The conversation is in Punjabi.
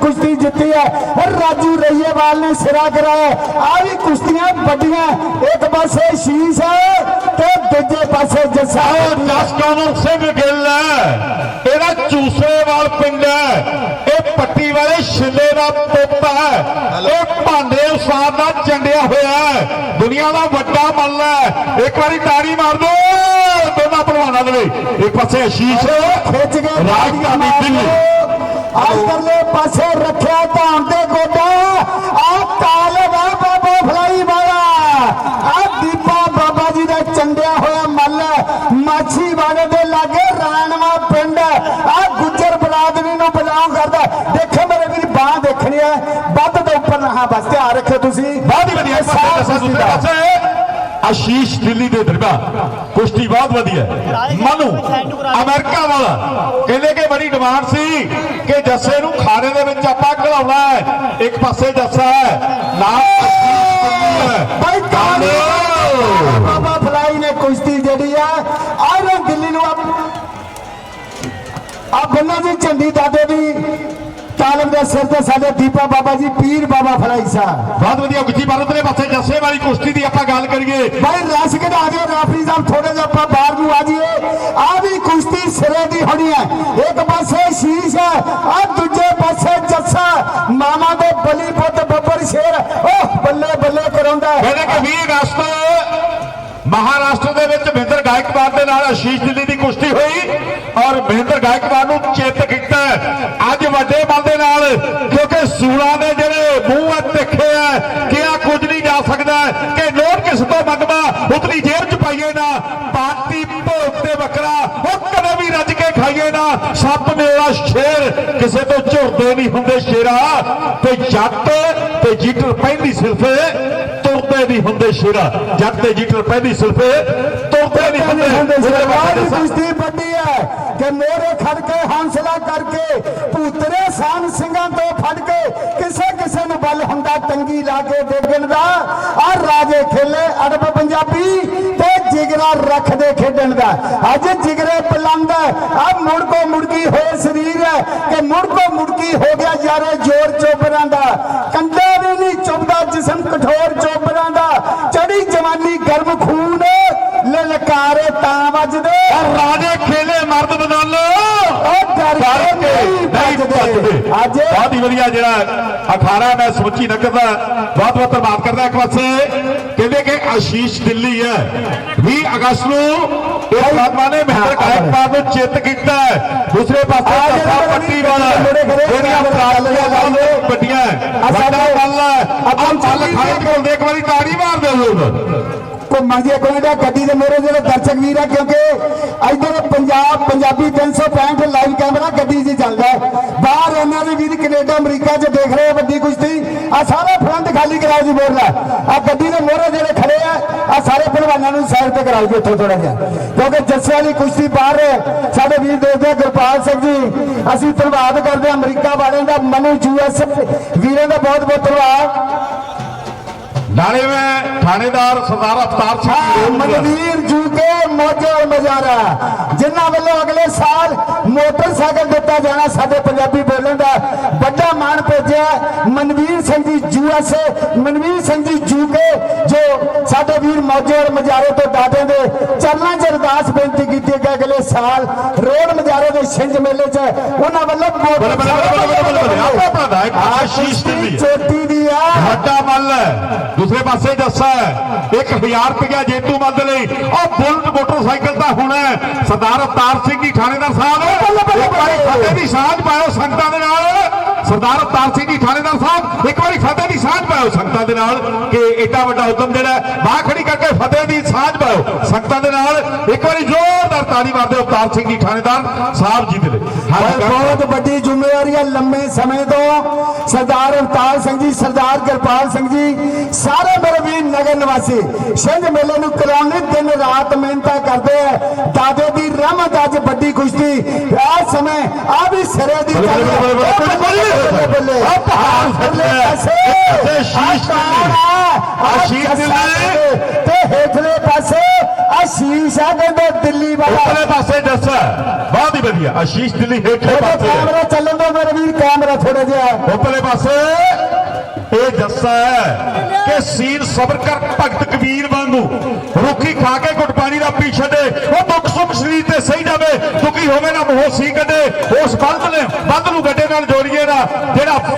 ਕੁਸ਼ਤੀ ਜਿੱਤੀ ਹੈ ਔਰ ਰਾਜੂ ਰਈਏਵਾਲ ਨੇ ਸਿਰਾ ਕਰਾਇਆ ਆ ਵੀ ਕੁਸ਼ਤੀਆਂ ਵੱਡੀਆਂ। ਇੱਕ ਪਾਸੇ ਸ਼ੀਸ਼ ਤੇ ਦੂਜੇ ਪਾਸੇ ਜੱਸਾ ਜਸਕਮਲ ਸਿੰਘ ਗਿੱਲ ਹੈ। ਇਹਦਾ ਚੂਸੇਵਾਲ ਪਿੰਡ ਹੈ। ਇਹ ਪੱਟੀ ਵਾਲੇ ਛਿੱਲੇ ਦਾ ਪੁੱਤ ਹੈ। ਇਹ ਭਾਂਡੇ ਉਸਾਦ ਦਾ ਚੰਡਿਆ ਹੋਇਆ ਹੈ। ਦੁਨੀਆ ਦਾ ਵੱਡਾ ਮੱਲ ਹੈ। ਇੱਕ ਵਾਰੀ ਤਾੜੀ ਮਾਰ ਦੋ। ਦੋਨਾਂ ਪਹਿਲਵਾਨਾਂ ਦੇ ਲਈ। ਇੱਕ ਪਾਸੇ ਆਸ਼ੀਸ਼ ਖਿੱਚ ਕੇ ਰਾਜਧਾਨੀ ਦਿੱਲੀ। ਅੱਜ ਕਰਲੇ ਪਾਸੇ ਰੱਖਿਆ ਧਾਮ ਦੇ ਗੋਡਾ। ਆ ਤਾਲਬ ਆ ਬਾਬਾ ਫਲਾਈ ਵਾਲਾ। ਆ ਦੀਪਾ ਬਾਬਾ ਜੀ ਦਾ ਚੰਡਿਆ ਹੋਇਆ ਮੱਲ। ਮਾਛੀ ਵਾਲੇ ਦੇ ਲਾਗੇ ਰਾਣਵਾ ਪਿੰਡ। ਆ ਗੁੱਜਰ ਬਰਾਦਰੀ ਨੂੰ ਬਿਲੋਂਗ ਕਰਦਾ। ਦੇਖੋ ਮੇਰੇ ਵੀਰ ਬਾਹ ਦੇਖਣੀ ਹੈ। ਵੱਧ ਤੋਂ ਉੱਪਰ ਰਹਾ ਬਸ ਧਿਆਨ ਰੱਖਿਓ ਤੁਸੀਂ। ਬਹੁਤ ਹੀ ਵਧੀਆ ਪਾਸੇ ਦੱਸਾਂ ਪਾਸੇ। ਆਸ਼ੀਸ਼ ਦਿੱਲੀ ਦੇ ਦਰਬਾ ਕੁਸ਼ਤੀ ਬਹੁਤ ਵਧੀਆ। ਮਨੂ ਅਮਰੀਕਾ ਵਾਲਾ। ਕਹਿੰਦੇ ਕਿ ਬੜੀ ਡਿਮਾਂਡ ਸੀ ਕਿ ਜੱਸੇ ਨੂੰ ਖਾਣੇ ਦੇ ਵਿੱਚ ਆਪਾਂ ਘਲਾਉਣਾ ਹੈ। ਇੱਕ ਪਾਸੇ ਜੱਸਾ ਹੈ ਨਾਲ ਆਸ਼ੀਸ਼ ਦਿੱਲੀ ਹੈ। ਭਾਈ ਤਾਲੀ ਬਾਬਾ ਫਲਾਈ ਨੇ ਕੁਸ਼ਤੀ ਜਿਹੜੀ ਆ ਆਇਰਨ ਦਿੱਲੀ ਨੂੰ ਆ ਬੰਨਾ ਜੀ ਝੰਡੀ ਦਾਦੇ ਦੀ। ਦੇ ਸਿਰ ਤੇ ਸਾਡੇ ਦੀਪਾ ਬਾਬਾ ਜੀ ਪੀਰ ਬਾਬਾ ਫਲਾਈ ਸਾਹਿਬ। ਬਹੁਤ ਵਧੀਆ ਗੁੱਜੀ ਭਾਰਤ ਦੇ ਪਾਸੇ ਜੱਸੇ ਵਾਲੀ ਕੁਸ਼ਤੀ ਦੀ ਆਪਾਂ ਗੱਲ ਕਰੀਏ। ਭਾਈ ਰਸ ਕਢਾ ਦਿਓ ਰਾਫਰੀ ਸਾਹਿਬ ਥੋੜੇ ਜਿਹਾ ਆਪਾਂ ਬਾਹਰ ਨੂੰ ਆ ਜਾਈਏ ਆ ਵੀ ਕੁਸ਼ਤੀ ਸਿਰੇ ਦੀ ਹੋਣੀ ਹੈ। ਇੱਕ ਪਾਸੇ ਸ਼ੀਸ਼ ਹੈ ਆ ਦੂਜੇ ਪਾਸੇ ਜੱਸਾ ਮਾਮਾ ਦੇ ਬਲੀ ਪੁੱਤ ਬੱਬਰ ਸ਼ੇਰ ਓਹ ਬੱਲੇ ਬੱਲੇ ਕਰਾਉਂਦਾ। ਕਹਿੰਦੇ ਕਿ 20 ਅਗਸਤ ਮਹਾਰਾਸ਼ਟਰ ਦੇ ਵਿੱਚ ਮਹਿੰਦਰ ਗਾਇਕਵਾੜ ਦੇ ਨਾਲ ਆਸ਼ੀਸ਼ ਦਿੱਲੀ ਦੀ ਕੁਸ਼ਤੀ ਹੋਈ ਔਰ ਮਹਿੰਦਰ ਗਾਇਕਵਾੜ ਨੂੰ ਚਿੱਤ ਕੀਤਾ। ਅੱਜ ਵੱਡੇ ਨਾਲ, ਕਿਉਂਕਿ ਸੂਲਾ ਦੇ ਜਿਹੜੇ ਮੂੰਹ ਆ ਤਿੱਖੇ ਆ ਕਿ ਕੁਝ ਨਹੀਂ ਜਾ ਸਕਦਾ, ਕਿ ਨੋਟ ਕਿਸ ਤੋਂ ਮੰਗਵਾ ਉਤਨੀ ਜੇਬ ਚ ਪਾਈਏ ਨਾ ਪਾਰਟੀ ਭੋਗ ਤੇ ਬੱਕਰਾ ਉਹ ਕਦੇ ਵੀ ਰੱਜ ਕੇ ਖਾਈਏ ਨਾ, ਸੱਪ ਮੇਰਾ ਸ਼ੇਰ, ਕਿਸੇ ਤੋਂ ਝੁਰਦੇ ਨਹੀਂ ਹੁੰਦੇ ਸ਼ੇਰਾ, ਤੇ ਜੱਟ ਤੇ ਜੀਟਰ ਪਹਿਲੀ ਸਿਰਫ ਤੁਰਦੇ ਨਹੀਂ ਹੁੰਦੇ ਸ਼ੇਰਾ। ਜੱਟ ਤੇ ਜੀਟਰ ਪਹਿਲੀ ਸਿਰਫ ਤੁਰਦੇ ਨਹੀਂ ਹੁੰਦੇ ਬਾਅਦ ਦੀ। ਕੁਸ਼ਤੀ ਵੱਡੀ ਹੈ ਕਿ ਮੋਰੇ ਖੜ ਕੇ ਹੌਸਲਾ ਕਰਕੇ ਭੂਤਰੇ ਸਾਨ ਸਿੰਘਾਂ ਤੋਂ ਫੜ ਕੇ ਕਿਸੇ ਕਿਸੇ ਨੂੰ ਬਲ ਹੁੰਦਾ ਟੰਗੀ ਲਾ ਕੇ ਡੇਗਣ ਦਾ। ਆ ਰਾਜੇ ਖੇਲੇ ਅਰਬ ਪੰਜਾਬੀ ਤੇ ਜਿਗਰਾ ਰੱਖਦੇ ਖੇਡਣ ਦਾ। ਅੱਜ ਜਿਗਰੇ ਬੁਲੰਦ ਆ ਮੁੜਕੋ ਮੁੜਕੀ ਹੋਏ ਸਰੀਰ ਹੈ ਕਿ ਮੁੜਕੋ ਮੁੜਕੀ ਹੋ ਗਿਆ ਯਾਰੇ ਜੋਰ ਚੋਬਰਾਂ ਦਾ। ਕੰਡੇ ਵੀ ਨਹੀਂ ਚੁੱਭਦਾ ਜਿਸਮ ਕਠੋਰ ਖੂਨ ਲਲਕਾਰੇ ਤਾਂ ਵੱਜਦੇ। ਰਾਜੇ ਖੇਲੇ ਮਰਦ ਬਦਲੋ। ਉਹ ਡਰ ਕੇ ਨਹੀਂ ਵੱਜਦੇ। ਅੱਜ ਬਹੁਤ ਹੀ ਵਧੀਆ ਜਿਹੜਾ ਅਖਾੜਾ ਮੈਂ ਸਮੁੱਚੀ ਨਗਰ ਦਾ ਬਹੁਤ ਬਹੁਤ ਧੰਨਵਾਦ ਕਰਦਾ ਇੱਕ ਪਾਸੇ। ਕਹਿੰਦੇ ਕਿ ਆਸ਼ੀਸ਼ ਦਿੱਲੀ ਹੈ। 20 ਅਗਸਤ ਨੂੰ ਇਹ ਸਾਧਵਾ ਨੇ ਮਹਿੰਦਰ ਗਾਇਕਵਾੜ ਨੂੰ ਚਿੱਤ ਕੀਤਾ। ਦੂਸਰੇ ਪਾਸੇ ਆ ਜਿਹੜੇ ਪੱਟੀ ਵਾਲਾ। ਜਿਹੜੇ ਖੜੇ ਜਿਹੜੀਆਂ ਪ੍ਰਾਪਤੀਆਂ ਬਹੁਤ ਵੱਡੀਆਂ। ਵੱਡਾ ਬੱਲ ਆਪਾਂ ਬੱਲ ਖਾਣੇ ਕੋਲ ਇੱਕ ਵਾਰੀ ਤਾੜੀ ਮਾਰ ਦਿਓ ਲੋਕ। ਘੁੰਮਣ ਦੀ ਕੋਈ ਨਾ ਗੱਡੀ ਦੇ ਮੋਰੇ ਜਿਹੜੇ ਦਰਸ਼ਕ ਵੀਰ ਆ, ਕਿਉਂਕਿ ਇਧਰ ਪੰਜਾਬ ਪੰਜਾਬੀ 365 ਲਾਈਵ ਕੈਮਰਾ ਗੱਡੀ 'ਚ ਚੱਲਦਾ ਬਾਹਰ ਉਹਨਾਂ ਦੇ ਵੀਰ ਕੈਨੇਡਾ, ਅਮਰੀਕਾ 'ਚ ਦੇਖ ਰਹੇ ਵੱਡੀ ਕੁਸ਼ਤੀ। ਆ ਸਾਰਾ ਫਰੰਟ ਖਾਲੀ ਕਰਾਓ ਜੀ ਬੋਰਲਾ ਆ ਗੱਡੀ ਦੇ ਮੋਰੇ ਜਿਹੜੇ ਖੜੇ ਆ ਆ ਸਾਰੇ ਪਹਿਲਵਾਨਾਂ ਨੂੰ ਸਾਈਡ ਤੇ ਕਰਾਓ ਜੀ ਇੱਥੋਂ ਥੋੜਾ ਜਿਹਾ। ਕਿਉਂਕਿ ਜੱਸੇ ਵਾਲੀ ਕੁਸ਼ਤੀ ਬਾਹਰ ਸਾਡੇ ਵੀਰ ਦੇਖਦੇ ਆ, ਗੁਰਪਾਲ ਸਿੰਘ ਜੀ, ਅਸੀਂ ਧੰਨਵਾਦ ਕਰਦੇ ਆ ਅਮਰੀਕਾ ਵਾਲਿਆਂ ਦਾ, ਮਨੂ ਯੂਐਸ ਵੀਰਾਂ ਦਾ ਬਹੁਤ ਬਹੁਤ ਧੰਨਵਾਦ। ਨਾਲੇ ਮੈਂ ਥਾਣੇਦਾਰ ਸਰਦਾਰ ਅਵਤਾਰ ਸਿੰਘ ਮਨਵੀਰ ਜੂ ਕੇ ਮੋਜੋ ਮਜ਼ਾਰਾ ਜਿਨ੍ਹਾਂ ਵੱਲੋਂ ਅਗਲੇ ਸਾਲ ਮੋਟਰਸਾਈਕਲ ਦਿੱਤਾ ਜਾਣਾ ਸਾਡੇ ਪੰਜਾਬੀ ਬੋਲਣ ਦਾ ਵੱਡਾ ਮਾਣ ਭੇਜਿਆ ਮਨਵੀਰ ਸਿੰਘ ਜੀ ਯੂਐਸ ਮਨਵੀਰ ਸਿੰਘ ਜੀ ਜੂ ਕੇ ਜੋ ਸਾਡੇ ਵੀਰ ਮੋਜੋ ਔਰ ਮਜ਼ਾਰੇ ਤੋਂ ਦਾਦੇ ਦੇ ਚਰਨਾਂ ਅਰਦਾਸ ਬੇਨਤੀ ਕੀਤੀ ਕਿ ਅਗਲੇ ਸਾਲ ਰੋਡ ਮਜ਼ਾਰੇ ਦੇ ਛਿੰਝ ਮੇਲੇ 'ਚ ਉਹਨਾਂ ਵੱਲੋਂ ਆਸ਼ੀਸ਼ ਹੈ। ਚੋਟੀ ਦੀ ਆ। ਵੱਡਾ ਮੱਲ ਹੈ। ਦੂਸਰੇ ਪਾਸੇ ਜੱਸਾ ਹੈ। 1000 ਰੁਪਇਆ ਜੇਤੂ ਮੱਲ ਲਈ। ਉਹ ਬੁਲਟ ਮੋਟਰਸਾਈਕਲ ਤਾਂ ਹੁਣ ਹੈ। ਸਰਦਾਰ ਅਵਤਾਰ ਸਿੰਘ ਜੀ ਥਾਣੇਦਾਰ ਸਾਹਿਬ। ਇੱਕ ਵਾਰੀ ਫਤਿਹ ਦੀ ਸਾਂਝ ਪਾਇਓ ਸੰਗਤਾਂ ਦੇ ਨਾਲ। ਸਰਦਾਰ ਅਵਤਾਰ ਸਿੰਘ ਜੀ ਥਾਣੇਦਾਰ ਸਾਹਿਬ ਇੱਕ ਵਾਰੀ ਫਤਿਹ ਪਾਇਓ ਸੰਗਤਾਂ ਦੇ ਨਾਲ ਕਿ ਏਡਾ ਵੱਡਾ ਉਦਮ ਜਿਹੜਾ ਬਾਹ ਖੜੀ ਕਰਕੇ ਫਤਿਹ ਦੀ ਸਾਂਝ ਪਾਇਓ ਸੰਗਤਾਂ ਦੇ ਨਾਲ ਇੱਕ ਵਾਰੀ ਜ਼ੋਰਦਾਰ ਤਾੜੀ ਮਾਰਦੇ ਅਵਤਾਰ ਸਿੰਘ ਜੀ ਥਾਣੇਦਾਰ ਸਾਹਿਬ ਜੀ ਦੇ ਲਈ। ਬਹੁਤ ਵੱਡੀ ਹੈ ਲੰਮੇ ਸਮੇਂ ਤੋਂ ਸਰਦਾਰ ਅਵਤਾਰ ਸਿੰਘ ਜੀ ਸਰਦਾਰ ਕਿਰਪਾਲ ਸਿੰਘ ਜੀ ਸਾਰੇ ਮੇਰੇ ਵੀਰ ਨਗਰ ਨਿਵਾਸੀ ਛਿੰਝ ਮੇਲੇ ਨੂੰ ਕਰਾਉਣ ਲਈ ਦਿਨ ਰਾਤ ਮਿਹਨਤਾਂ ਕਰਦੇ ਆ। ਦਾਦੇ ਦੀ ਰਹਿਮਤ ਅੱਜ ਵੱਡੀ ਖੁਸ਼ੀ। ਆ ਸਮੇਂ ਆ ਵੀ ਸਿਰੇ ਦੀ ਬੱਲੇ, ਬੱਲੇ। ਆ ਪਹਾੜ ਥੱਲੇ ਪਾਸੇ। ਸ਼ੀਸ਼। ਤੇ ਹੇਠਲੇ ਪਾਸੇ ਆ ਸ਼ੀਸ਼ ਆ ਕਹਿੰਦੇ। ਦਿੱਲੀ ਵਾਲਾ। ਉੱਪਰਲੇ ਪਾਸੇ ਜੱਸਾ ਬਹੁਤ ਹੀ ਵਧੀਆ। ਆਸ਼ੀਸ਼ ਦਿੱਲੀ ਹੇਠਲੇ ਪਾਸੇ। ਕੈਮਰਾ ਚੱਲਣ ਦੋ ਮੇਰੇ ਵੀਰ ਕੈਮਰਾ ਥੋੜਾ ਜਿਹਾ। ਉਪਰਲੇ ਪਾਸੇ। ਇਹ ਹੈ ਕਿ ਸੀਰ ਸਬਰ ਕਰ ਭਗਤ ਕਬੀਰ ਵਾਂਗੂ ਰੁੱਖੀ ਖਾ ਕੇ ਗੁੱਟ ਪਾਣੀ ਦਾ ਪੀ ਛੱਡੇ। ਉਹ ਦੁੱਖ ਸੁੱਖ ਸਰੀਰ ਤੇ ਸਹੀ ਜਾਵੇ ਦੁਖੀ ਹੋਵੇ ਨਾ ਮੋਹ ਸੀ ਕੱਢੇ। ਉਸ ਬਲਦ ਨੇ ਬੰਦ ਨੂੰ ਗੱਡੇ ਨਾਲ ਜੋੜੀਏ ਨਾ ਜਿਹੜਾ